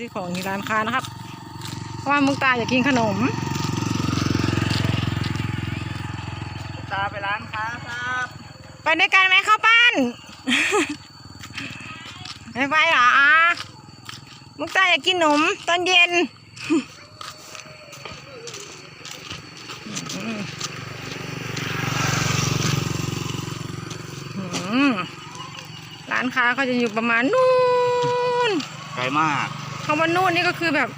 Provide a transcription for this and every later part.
ซื้อของที่ร้านค้านะครับ เพราะว่ามุกตาอยากกินขนมตาไปร้านค้าครับ ไปด้วยกันไหมเข้าป้านไม่ไปเหรอมุกตาอยากกินขนมตอนเย็นอืมร้านค้าเขาจะอยู่ประมาณนู่นไกลมาก คำว่านู่นนี่ก็คือแบบ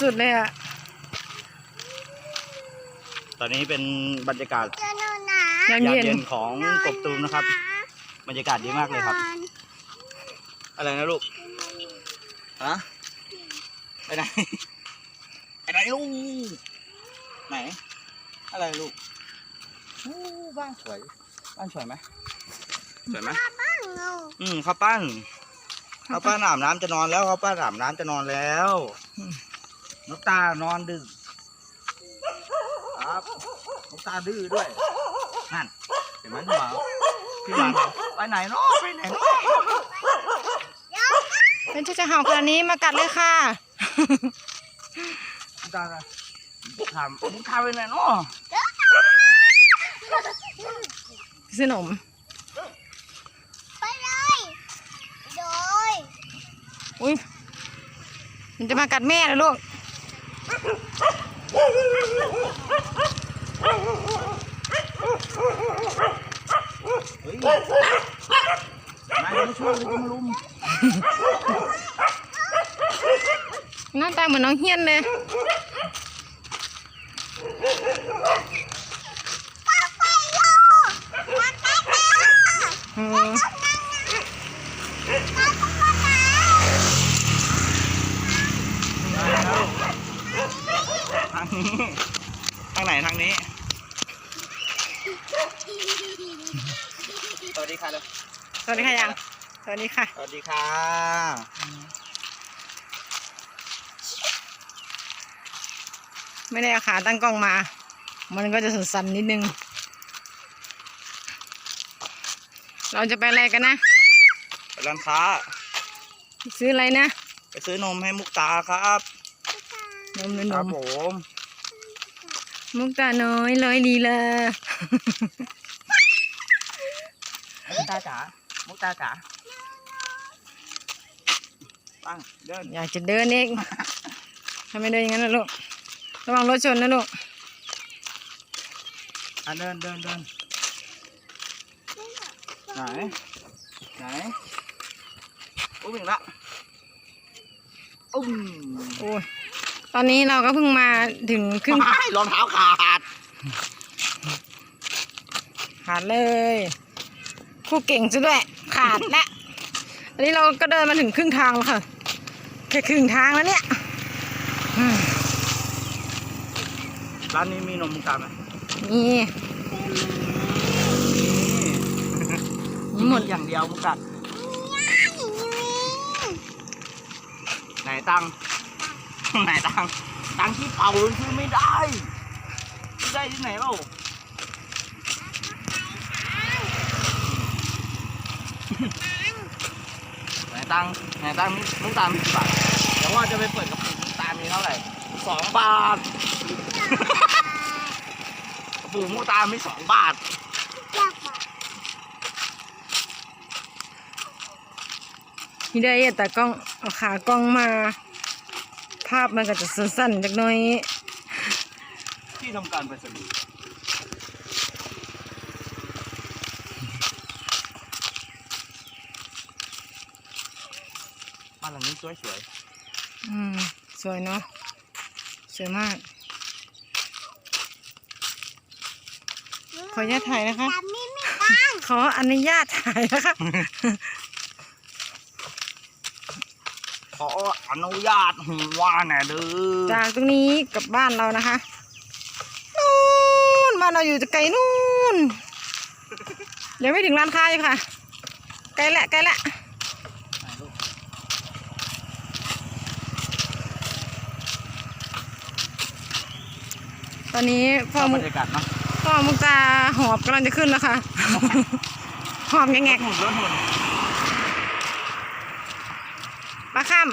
สุดๆเลยอะตอนนี้เป็นบรรยากาศยามยามเย็นเย็นของกบตูมนะครับ บรรยากาศดีมากเลยครับ อะไรนะลูกฮะไปไหนไปไหนลูกไหน อะไรลูกอู้บ้านสวย บ้านสวยไหมสวยไหมอืมข้าวปั้น ข้าวปั้นอาบน้ำจะนอนแล้วข้าวปั้นอาบน้ำจะนอนแล้วนกตานอนดึกครับนกตาดื้อด้วยนั่นเห็นไหมพี่หมาพี่หมาไปไหนเนาะไปไหนเนาะเป็นที่จะเห่าขนาดนี้มากัดเลยค่ะนกตาถามนกตาไปไหนเนาะซื้อขนม ไปเลยโดย อุ้ยมันจะมากัดแม่นะลูกเฮ้ยนายไม่ช่วยเลยก็มาลุมหน้าตาเหมือนน้องเฮียนเลย อืม ทางนี้ทางไหนทางนี้ สวัสดีค่ะเลยสวัสดีค่ะยัง สวัสดีค่ะ สวัสดีค่ะ ไม่ได้เอาขาตั้งกล้องมา มันก็จะสั่นๆนิดนึง เราจะไปอะไรกันนะ ไปร้านค้า ซื้ออะไรนะ ไปซื้อนมให้มุกตาครับ นมหรือนครับมผมมุกตาน้อยร้อยลีลามุกตาจ๋ามุกตาจ๋าตั้งเดินอยากจะเดินเองทำไมเดินอย่างนั้นนะลูกระวังรถชนนะลูกอะเดินเดินเดินไหนไหนอุ้มอีกละอุ้มโอ้ย ตอนนี้เราก็เพิ่งมาถึงครึ่งไม่รองเท้าขาด ขาดเลยคู่เก่งซะด้วย ขาดและอันนี้เราก็เดินมาถึงครึ่งทางแล้วค่ะแค่ครึ่งทางแล้วเนี่ยอืมร้านนี้มีนมมุกตาไหมนี่มีหมดอย่างเดียวมุกตาไหนตังค์ ไหนตังตังที่เป่าซื้อไม่ได้ไม่ได้ที่ไหนเล่าไหนตังไหนตังนี่มุกตามีกี่บาทเดี๋ยวว่าจะไปเปิดกระปุกมุกตามีเท่าไหร่สองบาทกระปุกมุกตามีสองบาทนี่ได้แต่กล้องเอาขากล้องมา ภาพมันก็จะสั้นๆจักหน้อย ที่ทำการไปรษณีย์บ้านหลังนี้สวยสวยอืม สวยเนาะ สวยมาก ขออนุญาตถ่ายนะคะจำไม่ไม่ตั้งขออนุญาตถ่ายนะคะ ข ออนุญาตหัวหน่อยเด้อจากตรงนี้กลับบ้านเรานะคะนู่นบ้านเราอยู่จะไกลนู่นยังไม่ถึงร้านค้าอยู่ค่ะ ไกลแหละไกลแหละตอนนี้พ่ชออบมุบรรยากาศเนาะพ่อมุกตาหอบกำลังจะขึ้นแล้วค่ะ หอบแงรกถหุ่นรถหุ่นๆ ปลาข้าม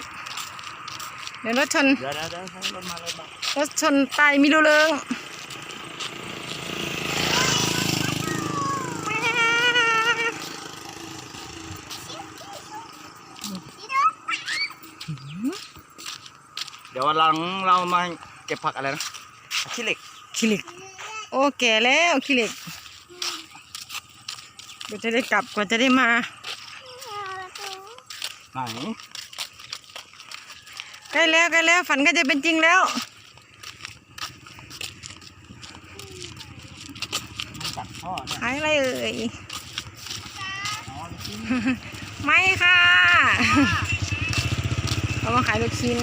เดี๋ยวรถชน เดี๋ยวเดี๋ยวเดี๋ยวให้รถมารถมารถชนตายมีดูเริงเดี๋ยววันหลังเรามาเก็บผักอะไรนะขี้เหล็กขี้เหล็ก โอ้แก่แล้วขี้เหล็กกว่าจะได้กลับกว่าจะได้มาไหนใก ล้แล้วใกล้แล้วฝันก็จะเป็นจริงแล้วมันกัดพ่อเนี่ยขายอะไรเอ่ย อ๋อลูกชิ้นไม่ค่ะเรามาขายลูกชิ้น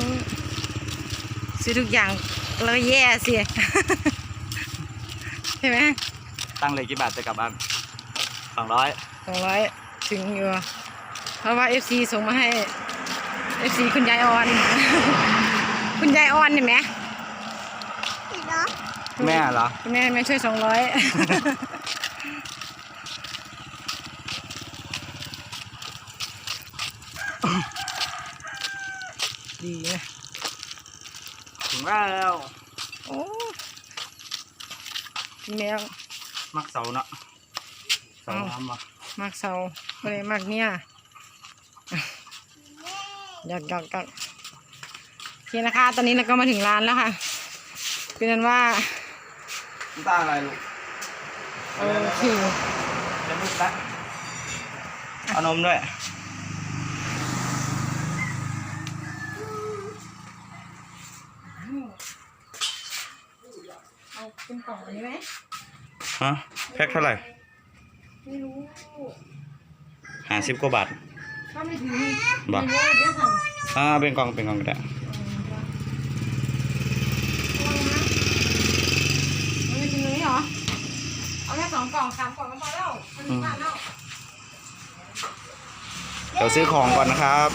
ซื้อทุกอย่างแล้วแย่สิ ใช่ไหมตั้งเลยกี่บาทจะกลับบ้านสองร้อยสองร้อยถึงอยู่เพราะว่า FC ส่งมาให้ FC คุณยายออน คุณยายออนเห็นไหมแม่เหรอคุณแม่แม่ช่วยสองร้อยดีนะถึงแล้ว โอ้แมวมักเสาเนาะเสาเอ้าน้ำวะมากเสาไม่ได้มากเนี่ย หยอกหยอกหยอกโอเคนะคะ ตอนนี้เราก็มาถึงร้านแล้วค่ะเป็นนั้นว่าน้ำตาอะไรลูกโอเคจะลูกละเอานมด้วยเอาเป็นกล่องอันนี้ไหมฮะแพ็คเท่าไหร่ไม่รู้หาสิบกว่าบาท ถ้าไม่ถึงบ่ไม่รู้เดี๋ยวสั่งอ่าเป็นกล่องเป็นกล่องก็ได้เอาไม่ถึงนี้เหรอ เอาแค่สองกล่องสามกล่องก็พอแล้วมันถึงบ้านแล้ว เดี๋ยวซื้อของก่อนนะครับ